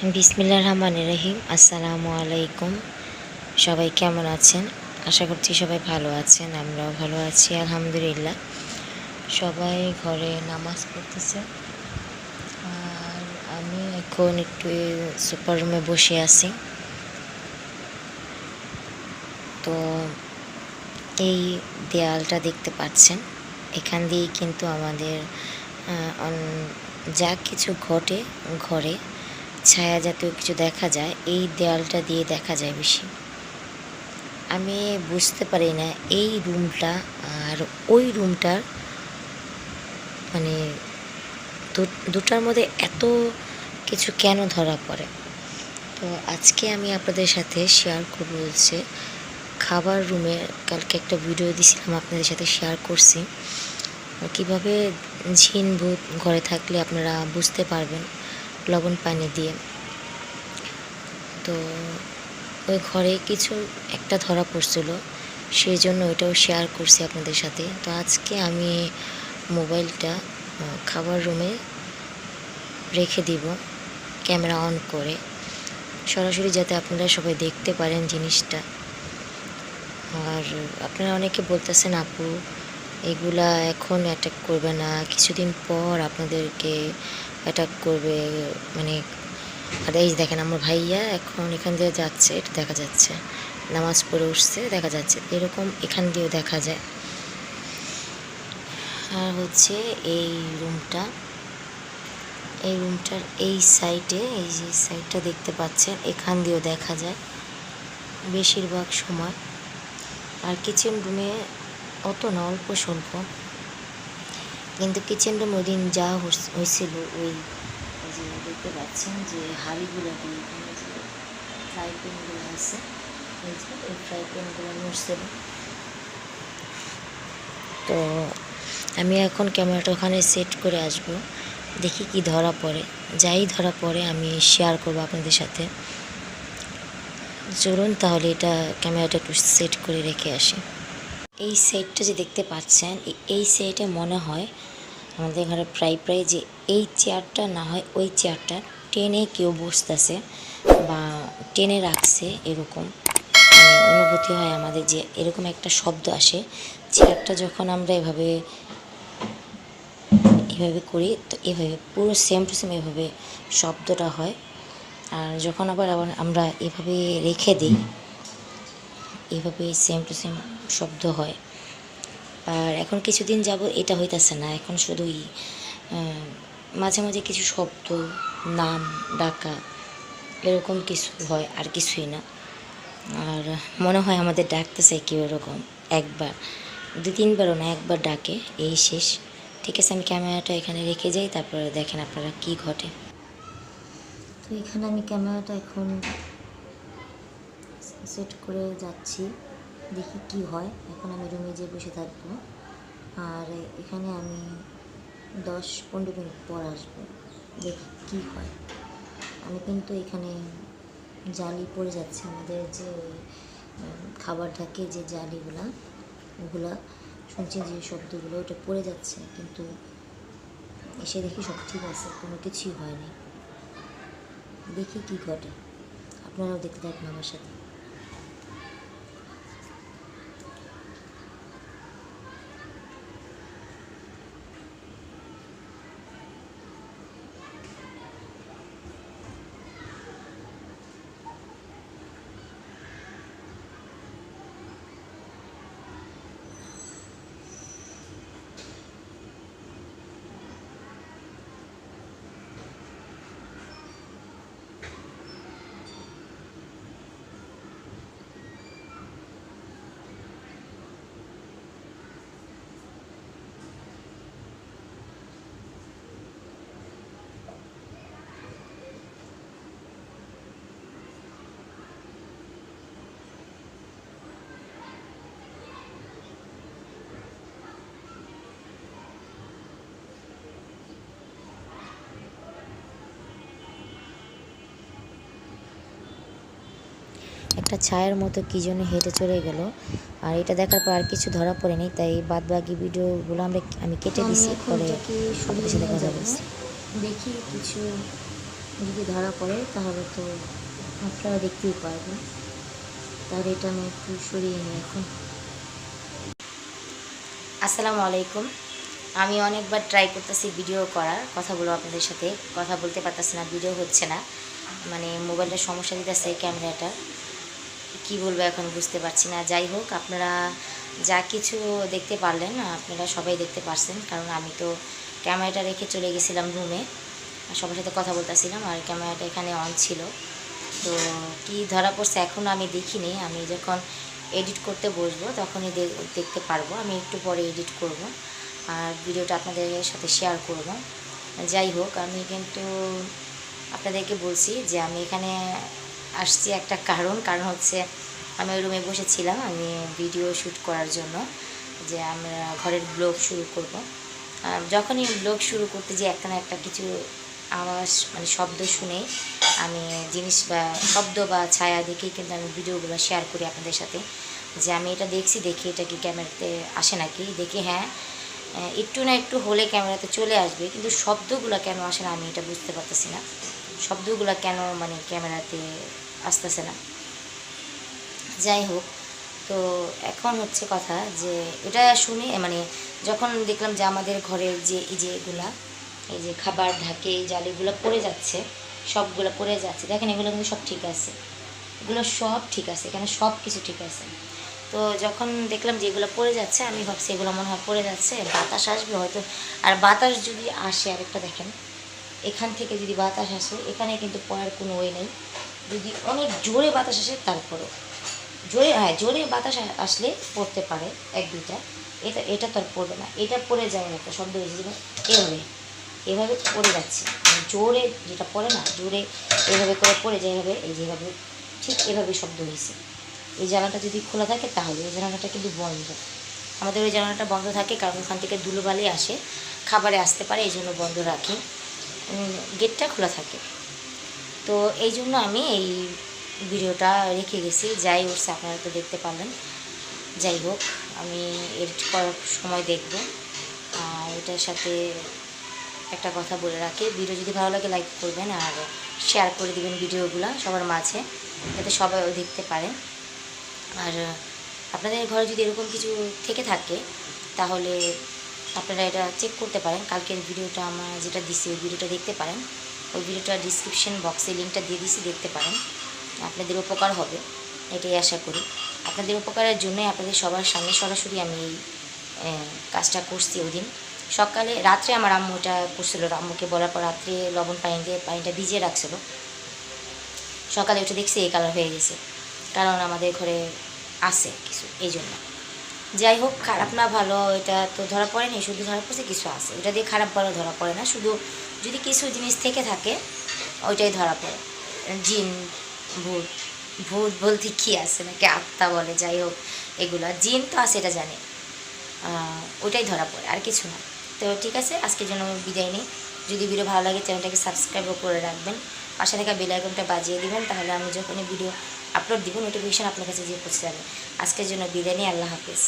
বিসমিল্লা রহমান রহিম। আসসালামু আলাইকুম। সবাই কেমন আছেন? আশা করছি সবাই ভালো আছেন, আমরাও ভালো আছি, আলহামদুলিল্লাহ। সবাই ঘরে নামাজ পড়তেছে। আর আমি এখন একটু সুপার রুমে বসে আছি। তো এই দেয়ালটা দেখতে পাচ্ছেন। এখান দিয়েই কিন্তু আমাদের যা কিছু ঘটে ঘরে ছায়া জাতীয় কিছু দেখা যায়, এই দেয়ালটা দিয়ে দেখা যায় বেশি। আমি বুঝতে পারি না এই রুমটা আর ওই রুমটার মানে দুটার মধ্যে এত কিছু কেন ধরা পড়ে? তো আজকে আমি আপনাদের সাথে শেয়ার করব হচ্ছে খাবার রুমে কালকে একটা ভিডিও দিয়েছিলাম আপনাদের সাথে শেয়ার করছি। কীভাবে ঝিন ভূত ঘরে থাকলে আপনারা বুঝতে পারবেন। লবণ পানি দিয়ে। তো ওই ঘরে কিছু একটা ধরা পড়ছিল, সেই জন্য ওইটাও শেয়ার করছি আপনাদের সাথে। তো আজকে আমি মোবাইলটা খাবার রুমে রেখে দিব, ক্যামেরা অন করে। সরাসরি যাতে আপনারা সবাই দেখতে পারেন জিনিসটা। আর আপনারা অনেকে বলতেছেন, আপু, এগুলা এখন অ্যাটাক করবে না। কিছুদিন পর আপনাদেরকে অ্যাটাক করবে মানে আর এই দেখেন আমার ভাইয়া এখন এখান দিয়ে যাচ্ছে, এটা দেখা যাচ্ছে। নামাজ পড়ে উঠছে, দেখা যাচ্ছে। এরকম এখান দিয়েও দেখা যায়। আর হচ্ছে এই রুমটা, এই রুমটার এই সাইডে এই যে সাইডটা দেখতে পাচ্ছেন, এখান দিয়েও দেখা যায়। বেশিরভাগ সময়। আর কিচেন রুমে অত না, অল্প স্বল্প। কিন্তু কিচেন রুম ওই দিন যা হয়েছিল ওই যে দেখতে পাচ্ছেন যে হাঁড়িগুলো ফ্রাই প্যানগুলো আছে, এই ফ্রাই প্যানগুলো নড়ছিল তো আমি এখন ক্যামেরাটা ওখানে সেট করে আসব, দেখি কি ধরা পড়ে। যাই ধরা পড়ে, আমি শেয়ার করব আপনাদের সাথে। চলুন তাহলে এটা ক্যামেরাটা একটু সেট করে রেখে আসি। এই সেটটা যে দেখতে পাচ্ছেন এই সেটে মনে হয় আমাদের ঘরে প্রায় প্রায় যে এই চেয়ারটা না হয় ওই চেয়ারটা টেনে কেউ বসতেছে বা টেনে রাখছে এরকম। মানে অনুভূতি হয় আমাদের যে এরকম একটা শব্দ আসে। চেয়ারটা যখন আমরা এভাবে এভাবে করি তো এভাবে পুরো সেম টু সেম এভাবে শব্দটা হয়। আর যখন আবার আবার আমরা এভাবে রেখে দিই, এভাবে সেম টু সেম শব্দ হয়। আর এখন কিছুদিন যাব এটা হইতাছে না, এখন শুধুই মাঝে মাঝে কিছু শব্দ, নাম, ডাকা, এরকম কিছু হয় আর কিছুই না। আর মনে হয় আমাদের ডাকতেছে কেউ এরকম একবার দু তিনবারও না, একবার ডাকে, এই শেষ। ঠিক আছে, আমি ক্যামেরাটা এখানে রেখে যাই, তারপরে দেখেন আপনারা কি ঘটে। তো এখানে আমি ক্যামেরাটা এখন সেট করে যাচ্ছি। দেখি কি হয়। এখন আমি রুমে যেয়ে বসে থাকব। আর এখানে আমি দশ পনেরো মিনিট পর আসব। দেখি কি হয়। আমি কিন্তু এখানে জালি পড়ে যাচ্ছে। আমাদের যে খাবার থাকে যে জালিগুলা, ওগুলা শুনছি যে শব্দগুলো, ওটা পড়ে যাচ্ছে। কিন্তু এসে দেখি সব ঠিক আছে, কোনো কিছুই হয়নি। দেখি কি ঘটে। আপনারাও দেখতে থাকবেন আমার সাথে। একটা ছায়ার মতো কী জন্য হেঁটে চলে গেল। আর এটা দেখার পর আর কিছু ধরা পড়েনি তাই বাদ বাকি ভিডিওগুলো আমরা আমি কেটে দিছি পরে আপনাদের সাথে কথা বলছি। দেখি কিছু যদি ধরা পড়ে তাহলে তো আপনারা দেখতেই পারবেন। তাহলে এটা আমি একটু সরিয়ে নিই এখন। আসসালামু আলাইকুম। আমি অনেকবার ট্রাই করতেছি ভিডিও করার কথাগুলো আপনাদের সাথে কথা বলতে পারতেছি না ভিডিও হচ্ছে না। মানে মোবাইলটা সমস্যা দিতেছে ক্যামেরাটা কি বলব এখন বুঝতে পারছি না। যাই হোক, আপনারা যা কিছু দেখতে পারলেন, আপনারা সবাই দেখতে পারছেন, কারণ আমি তো ক্যামেরাটা রেখে চলে গেছিলাম রুমে সবার সাথে কথা বলতেছিলাম, আর ক্যামেরাটা এখানে অন ছিল। তো কি ধরা পড়ছে এখনও আমি দেখিনি। আমি যখন এডিট করতে বসবো, তখনই দেখতে পারব। আমি একটু পরে এডিট করব। আর ভিডিওটা আপনাদের সাথে শেয়ার করব। যাই হোক, আমি কিন্তু আপনাদেরকে বলছি যে আমি এখানে আসছি একটা কারণ কারণ হচ্ছে আমি ওই রুমে বসেছিলাম আমি ভিডিও শ্যুট করার জন্য যে আমরা ঘরের ব্লগ শুরু করব। যখনই ব্লগ শুরু করতে যে একটা না একটা কিছু আওয়াজ মানে শব্দ শুনে আমি জিনিস বা শব্দ বা ছায়া দেখেই কিন্তু আমি ভিডিওগুলো শেয়ার করি আপনাদের সাথে। যে আমি এটা দেখছি, দেখি এটা কি ক্যামেরাতে আসে নাকি? দেখি হ্যাঁ একটু না একটু হলে ক্যামেরাতে চলে আসবে, কিন্তু শব্দগুলো কেন আসে না আমি এটা বুঝতে পারতেছি না। শব্দগুলো কেন মানে ক্যামেরাতে আসতেছে না? যাই হোক, তো এখন হচ্ছে কথা যে এটা শুনে মানে যখন দেখলাম যে আমাদের ঘরের যে এই যে এগুলা, এই যে খাবার ঢাকে, এই জালিগুলো পড়ে যাচ্ছে, সবগুলো পড়ে যাচ্ছে, দেখেন এগুলো কিন্তু সব ঠিক আছে। এগুলো সব ঠিক আছে, এখানে সব কিছু ঠিক আছে। তো যখন দেখলাম যে এগুলো পড়ে যাচ্ছে, আমি ভাবছি এগুলো মনে হয় পড়ে যাচ্ছে, বাতাস আসবে হয়তো। আর বাতাস যদি আসে আরেকটা দেখেন। এখান থেকে যদি বাতাস আসে, এখানে কিন্তু পড়ার কোনো ওয়ে নেই। যদি অনেক জোরে বাতাস আসে, তারপরেও। জোরে হ্যাঁ জোরে বাতাস আসলে পড়তে পারে এক, দুইটা। এটা এটা তো আর পড়বে না। এটা পড়ে যায় না একটা শব্দ হয়েছে যেটা এভাবে। এভাবে পড়ে যাচ্ছে। মানে জোরে যেটা পড়ে না, জোরে এভাবে করে পড়ে যায় এভাবে, এই যেভাবে ঠিক এভাবে শব্দ হয়েছে। এই জানালাটা যদি খোলা থাকে তাহলে এই জানালাটা কিন্তু বন্ধ। আমাদের ওই জানালাটা বন্ধ থাকে কারণ ওখান থেকে ধুলোবালি আসে। খাবারে আসতে পারে, এই জন্য বন্ধ রাখি। গেটটা খোলা থাকে। তো এই জন্য আমি এই ভিডিওটা রেখে গেছি। যাই উঠছে আপনারা তো দেখতে পারলেন। যাই হোক, আমি এডিট করার সময় দেখব। আর এটার সাথে একটা কথা বলে রাখি। ভিডিও যদি ভালো লাগে, লাইক করবেন আর শেয়ার করে দেবেন ভিডিওগুলো সবার মাঝে, যাতে সবাই দেখতে পারে। আর আপনাদের ঘরে যদি এরকম কিছু থেকে থাকে, তাহলে আপনারা এটা চেক করতে পারেন। কালকের ভিডিওটা আমার যেটা দিছি, ওই ভিডিওটা দেখতে পারেন। ওই ভিডিওটা ডিসক্রিপশন বক্সে লিঙ্কটা দিয়ে দিছি, দেখতে পারেন। আপনাদের উপকার হবে, এটাই আশা করি। আপনাদের উপকারের জন্যই আপনাদের সবার সামনে সরাসরি আমি এই কাজটা করছি ওই দিন সকালে, রাত্রে আমার আম্মু এটা করছিল, আম্মুকে বলার পর রাত্রে লবণ পানি দিয়ে, পানিটা ভিজিয়ে রাখছিল। সকালে উঠে দেখছি এই কালার হয়ে গেছে, কারণ আমাদের ঘরে আছে কিছু, এই জন্য। যাই হোক খারাপ না ভালো এটা তো ধরা পড়েনি শুধু ধরা পড়ছে কিছু আছে। ওটা দিয়ে খারাপ ভালো ধরা পড়ে না শুধু যদি কিছু জিনিস থেকে থাকে ওইটাই ধরা পড়ে। জিন ভূত ভূত বলতে কী আছে নাকি আত্মা বলে যাই হোক এগুলা। জিন তো আছে এটা জানে। আহ, ওইটাই ধরা পড়ে আর কিছু না। তো ঠিক আছে আজকের জন্য বিদায় নিই। যদি ভিডিও ভালো লাগে চ্যানেলটাকে সাবস্ক্রাইবও করে রাখবেন। পাশে থাকা বেল আইকনটা বাজিয়ে দিবেন তাহলে আমি যখনই ভিডিও আপলোড দিব নোটিফিকেশান আপনার কাছে যেয়ে পৌঁছে যাবে। আজকের জন্য বিদায় নিয়ে আল্লাহ হাফিজ।